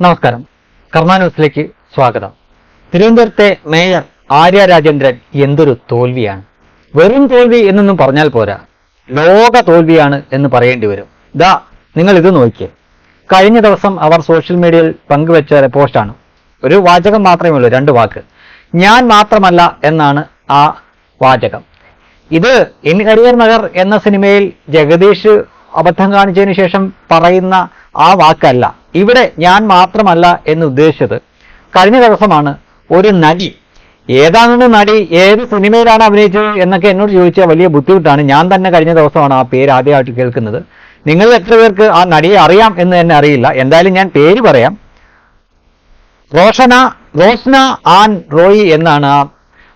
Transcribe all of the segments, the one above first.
നമസ്കാരം. കർമ്മ ന്യൂസിലേക്ക് സ്വാഗതം. തിരുവനന്തപുരത്തെ മേയർ ആര്യ രാജേന്ദ്രൻ എന്തൊരു തോൽവിയാണ്. വെറും തോൽവി എന്നൊന്നും പറഞ്ഞാൽ പോരാ. ലോക തോൽവിയാണ് എന്ന് പറയേണ്ടി വരും. ദാ നിങ്ങൾ ഇത് നോക്കിയേ. കഴിഞ്ഞ ദിവസം അവർ സോഷ്യൽ മീഡിയയിൽ പങ്കുവെച്ച പോസ്റ്റാണ്. ഒരു വാചകം മാത്രമേ ഉള്ളൂ രണ്ട് വാക്ക്. ഞാൻ മാത്രമല്ല എന്നാണ് ആ വാചകം. ഇത് ഇൻ കരിയർ നഗർ എന്ന സിനിമയിൽ ജഗദീഷ് അബദ്ധം കാണിച്ചതിന് ശേഷം പറയുന്ന ആ വാക്കല്ല. ഇവിടെ ഞാൻ മാത്രമല്ല എന്ന് ഉദ്ദേശിച്ചത് കഴിഞ്ഞ ദിവസമാണ് ഒരു നടി. ഏതാണ് നടി ഏത് സിനിമയിലാണ് അഭിനയിച്ചത് എന്നൊക്കെ എന്നോട് ചോദിച്ചാൽ വലിയ ബുദ്ധിമുട്ടാണ്. ഞാൻ തന്നെ കഴിഞ്ഞ ദിവസമാണ് ആ പേര് ആദ്യമായിട്ട് കേൾക്കുന്നത്. നിങ്ങൾ എത്ര പേർക്ക് ആ നടിയെ അറിയാം എന്ന് തന്നെ അറിയില്ല. എന്തായാലും ഞാൻ പേര് പറയാം. റോഷന റോസ്ന ആൻ റോയി എന്നാണ് ആ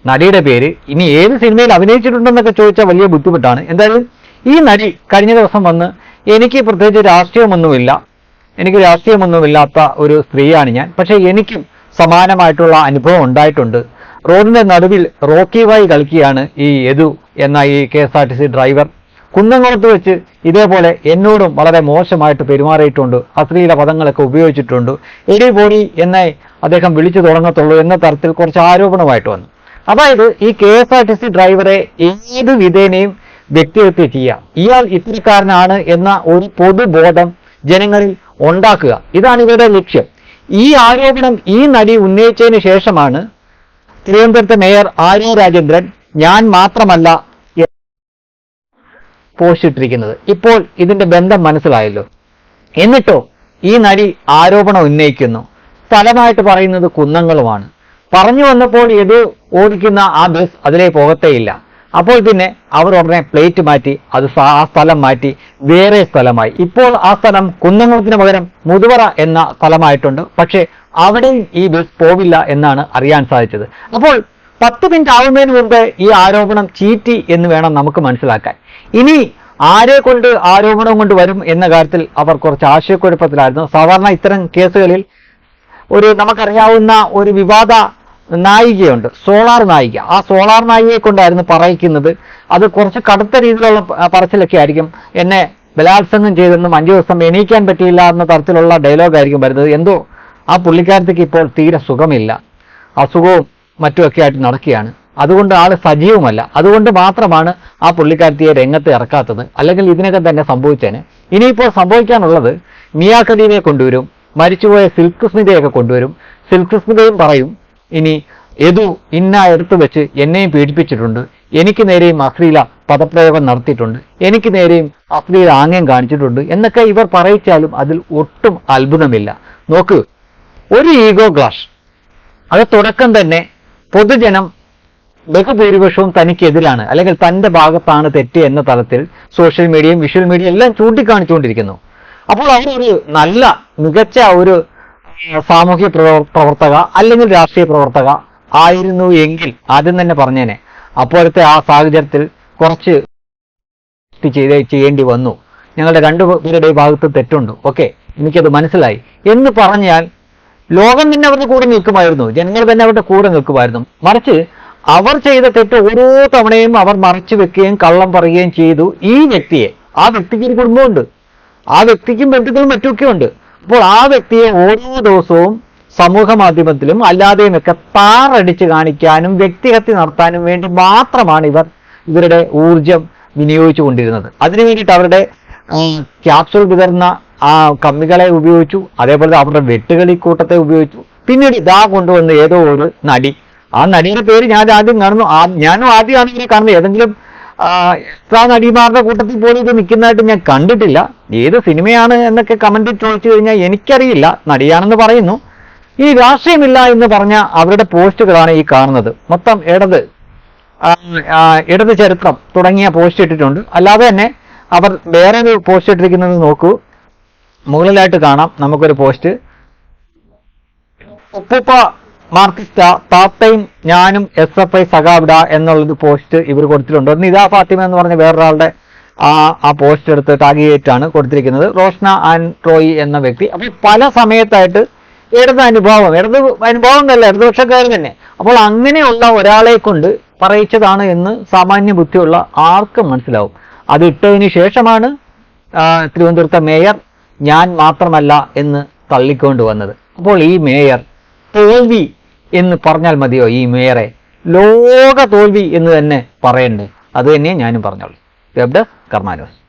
നടിയുടെ പേര്. ഇനി ഏത് സിനിമയിൽ അഭിനയിച്ചിട്ടുണ്ടെന്നൊക്കെ ചോദിച്ചാൽ വലിയ ബുദ്ധിമുട്ടാണ്. എന്തായാലും ഈ നടി കഴിഞ്ഞ ദിവസം വന്ന് എനിക്ക് പ്രത്യേകിച്ച് രാഷ്ട്രീയമൊന്നുമില്ല. എനിക്ക് രാഷ്ട്രീയമൊന്നുമില്ലാത്ത ഒരു സ്ത്രീയാണ് ഞാൻ. പക്ഷെ എനിക്കും സമാനമായിട്ടുള്ള അനുഭവം ഉണ്ടായിട്ടുണ്ട്. റോഡിന്റെ നടുവിൽ റോക്കി വായി കളിക്കുകയാണ് ഈ യദു എന്ന ഈ K S R T C driver. കുന്നംകുളത്ത് വെച്ച് ഇതേപോലെ എന്നോടും വളരെ മോശമായിട്ട് പെരുമാറിയിട്ടുണ്ട്. അശ്ലീല പദങ്ങളൊക്കെ ഉപയോഗിച്ചിട്ടുണ്ട്. എടി പോടി എന്നെ അദ്ദേഹം വിളിച്ചു തുടങ്ങത്തുള്ളൂ എന്ന തരത്തിൽ കുറച്ച് ആരോപണമായിട്ട് വന്നു. അതായത് ഈ K S R T C ഡ്രൈവറെ ഏത് വിധേനയും വ്യക്തിഹത്യ ചെയ്യാം. ഇയാൾ ഇത്തരക്കാരനാണ് എന്ന ഒരു പൊതുബോധം ജനങ്ങളിൽ ഉണ്ടാക്കുക. ഇതാണ് ഇവരുടെ ലക്ഷ്യം. ഈ ആരോപണം ഈ നടി ഉന്നയിച്ചതിന് ശേഷമാണ് തിരുവനന്തപുരത്തെ മേയർ ആര്യ രാജേന്ദ്രൻ ഞാൻ മാത്രമല്ല പോസ്റ്റ് ഇട്ടിരിക്കുന്നത് ഇപ്പോൾ ഇതിന്റെ ബന്ധം മനസ്സിലായല്ലോ. എന്നിട്ടോ ഈ നടി ആരോപണം ഉന്നയിക്കുന്നു. സ്ഥലമായിട്ട് പറയുന്നത് കുന്നങ്ങളുമാണ് പറഞ്ഞു വന്നപ്പോൾ ഇത് ഓടിക്കുന്ന ആ ബസ് അതിലേ പോകത്തേയില്ല. അപ്പോൾ പിന്നെ അവർ ഉടനെ പ്ലേറ്റ് മാറ്റി അത് ആ സ്ഥലം മാറ്റി വേറെ സ്ഥലമായി. ഇപ്പോൾ ആ സ്ഥലം കുന്നംകുളത്തിന് പകരം മുതുവറ എന്ന സ്ഥലമായിട്ടുണ്ട്. പക്ഷേ അവിടെയും ഈ ബസ് പോവില്ല എന്നാണ് അറിയാൻ സാധിച്ചത്. അപ്പോൾ പത്ത് മിനിറ്റ് ആവുന്നതിന് മുമ്പ് ഈ ആരോപണം ചീറ്റി എന്ന് വേണം നമുക്ക് മനസ്സിലാക്കാൻ. ഇനി ആരെ കൊണ്ട് ആരോപണം കൊണ്ട് വരും എന്ന കാര്യത്തിൽ അവർ കുറച്ച് ആശയക്കുഴപ്പത്തിലായിരുന്നു. സാധാരണ ഇത്തരം കേസുകളിൽ ഒരു നമുക്കറിയാവുന്ന ഒരു വിവാദ നായികയുണ്ട്. സോളാർ നായിക. ആ സോളാർ നായികയെ കൊണ്ടായിരുന്നു പറയിക്കുന്നത്. അത് കുറച്ച് കടുത്ത രീതിയിലുള്ള പറച്ചിലൊക്കെ ആയിരിക്കും. എന്നെ ബലാത്സംഗം ചെയ്തെന്നും അഞ്ചു ദിവസം എണീക്കാൻ പറ്റിയില്ല എന്ന തരത്തിലുള്ള ഡയലോഗ് ആയിരിക്കും വരുന്നത്. എന്തോ ആ പുള്ളിക്കാരത്തേക്ക് ഇപ്പോൾ തീരെ സുഖമില്ല. അസുഖവും മറ്റുമൊക്കെ ആയിട്ട് നടക്കുകയാണ്. അതുകൊണ്ട് ആൾ സജീവമല്ല. അതുകൊണ്ട് മാത്രമാണ് ആ പുള്ളിക്കാരത്തിയെ രംഗത്ത് ഇറക്കാത്തത്. അല്ലെങ്കിൽ ഇതിനൊക്കെ തന്നെ സംഭവിച്ചേനെ. ഇനിയിപ്പോൾ സംഭവിക്കാനുള്ളത് മിയാ ഖലീനെ കൊണ്ടുവരും. മരിച്ചുപോയ സിൽക്ക് സ്മിതയൊക്കെ കൊണ്ടുവരും. സിൽക്ക് സ്മിതയും പറയും ഇനി യദു ഇന്ന എടുത്തു വെച്ച് എന്നെയും പീഡിപ്പിച്ചിട്ടുണ്ട്. എനിക്ക് നേരെയും അശ്ലീല പദപ്രയോഗം നടത്തിയിട്ടുണ്ട്. എനിക്ക് നേരെയും അശ്ലീല ആംഗ്യം കാണിച്ചിട്ടുണ്ട്. എന്നൊക്കെ ഇവർ പറയിച്ചാലും അതിൽ ഒട്ടും അത്ഭുതമില്ല. നോക്ക് ഒരു ഈഗോ ക്ലാഷ് അത് തുടക്കം തന്നെ പൊതുജനം ബഹുഭൂരിപക്ഷവും തനിക്കെതിരാണ്. അല്ലെങ്കിൽ തന്റെ ഭാഗത്താണ് തെറ്റ് എന്ന തലത്തിൽ സോഷ്യൽ മീഡിയയും വിഷ്വൽ മീഡിയയും എല്ലാം ചൂണ്ടിക്കാണിച്ചുകൊണ്ടിരിക്കുന്നു. അപ്പോൾ അവർ ഒരു നല്ല മികച്ച ഒരു സാമൂഹ്യ പ്രവർ- പ്രവർത്തക അല്ലെങ്കിൽ രാഷ്ട്രീയ പ്രവർത്തക ആയിരുന്നു എങ്കിൽ ആദ്യം തന്നെ പറഞ്ഞേനെ. അപ്പോഴത്തെ ആ സാഹചര്യത്തിൽ കുറച്ച് ചെയ്ത് ചെയ്യേണ്ടി വന്നു. ഞങ്ങളുടെ രണ്ടു പേരുടെ ഭാഗത്ത് തെറ്റുണ്ട്. ഓക്കെ എനിക്കത് മനസ്സിലായി. എന്ന് പറഞ്ഞാൽ ലോകം തന്നെ അവരുടെ കൂടെ നിൽക്കുമായിരുന്നു. ജനങ്ങൾ തന്നെ അവരുടെ കൂടെ നിൽക്കുമായിരുന്നു. മറിച്ച് അവർ ചെയ്ത തെറ്റ് ഓരോ തവണയും അവർ മറച്ചു വെക്കുകയും കള്ളം പറയുകയും ചെയ്തു. ഈ വ്യക്തിയെ ആ വ്യക്തിക്ക് ഒരു കുടുംബമുണ്ട്. ആ വ്യക്തിക്കും ബന്ധുക്കളും മറ്റുമൊക്കെ ഉണ്ട്. അപ്പോൾ ആ വ്യക്തിയെ ഓരോ ദിവസവും സമൂഹ മാധ്യമത്തിലും അല്ലാതെയും ഒക്കെ താറടിച്ച് കാണിക്കാനും വ്യക്തിഹത്യ നടത്താനും വേണ്ടി മാത്രമാണ് ഇവർ ഇവരുടെ ഊർജം വിനിയോഗിച്ചു കൊണ്ടിരുന്നത്. അതിനു വേണ്ടിയിട്ട് അവരുടെ ക്യാപ്സൂൾ വിതർന്ന ആ കമ്മികളെ ഉപയോഗിച്ചു അതേപോലെ അവരുടെ വെട്ടുകളി കൂട്ടത്തെ ഉപയോഗിച്ചു. പിന്നീട് ഇതാ കൊണ്ടുവന്ന ഏതോ ഒരു നടി. ആ നടിയുടെ പേര് ഞാൻ ആദ്യം കാണുന്നു. ഞാനും ആദ്യമാണ് ഇങ്ങനെ കാണുന്നത്. ഏതെങ്കിലും എക്സ്ട്രാ നടിമാരുടെ കൂട്ടത്തിൽ പോലും ഇത് നിൽക്കുന്നതായിട്ട് ഞാൻ കണ്ടിട്ടില്ല. ഏത് സിനിമയാണ് എന്നൊക്കെ കമന്റിൽ ചോദിച്ചു കഴിഞ്ഞാൽ എനിക്കറിയില്ല. നടിയാണെന്ന് പറയുന്നു. ഈ രാഷ്ട്രീയമില്ല എന്ന് പറഞ്ഞ അവരുടെ പോസ്റ്റുകളാണ് ഈ കാണുന്നത്. മൊത്തം ഇടത് ഇടത് ചരിത്രം തുടങ്ങിയ പോസ്റ്റ് ഇട്ടിട്ടുണ്ട്. അല്ലാതെ തന്നെ അവർ വേറെ ഒരു പോസ്റ്റ് ഇട്ടിരിക്കുന്നത് നോക്കൂ. മുകളിലായിട്ട് കാണാം നമുക്കൊരു പോസ്റ്റ് ഉപ്പുപ്പ മാർക്സിസ്റ്റ താത്തയും ഞാനും എസ് എഫ് ഐ സഖാവിട എന്നുള്ളൊരു പോസ്റ്റ് ഇവർ കൊടുത്തിട്ടുണ്ട്. ഒന്ന് ഇതാ ഫാത്തിമ എന്ന് പറഞ്ഞ വേറൊരാളുടെ ആ ആ പോസ്റ്റ് എടുത്ത് ടാഗ് ചെയ്തിട്ടാണ് കൊടുത്തിരിക്കുന്നത്. റോഷ്ന ആൻഡ് ട്രോയി എന്ന വ്യക്തി. അപ്പോൾ പല സമയത്തായിട്ട് ഇടത് അനുഭവം ഇടത് അനുഭവം തന്നെ ഇടതുപക്ഷക്കാരൻ തന്നെ. അപ്പോൾ അങ്ങനെയുള്ള ഒരാളെ കൊണ്ട് പറയിച്ചതാണ് എന്ന് സാമാന്യ ബുദ്ധിയുള്ള ആർക്കും മനസ്സിലാവും. അത് ഇട്ടതിന് ശേഷമാണ് തിരുവനന്തപുരത്തെ മേയർ ഞാൻ മാത്രമല്ല എന്ന് തള്ളിക്കൊണ്ട് വന്നത്. അപ്പോൾ ഈ മേയർ തോൽവി എന്ന് പറഞ്ഞാൽ മതിയോ ഈ മേയറെ? ലോക തോൽവി എന്ന് തന്നെ പറയണ്ടേ. അത് തന്നെ ഞാനും പറഞ്ഞോളൂ. Web desk കർമാനോസ്.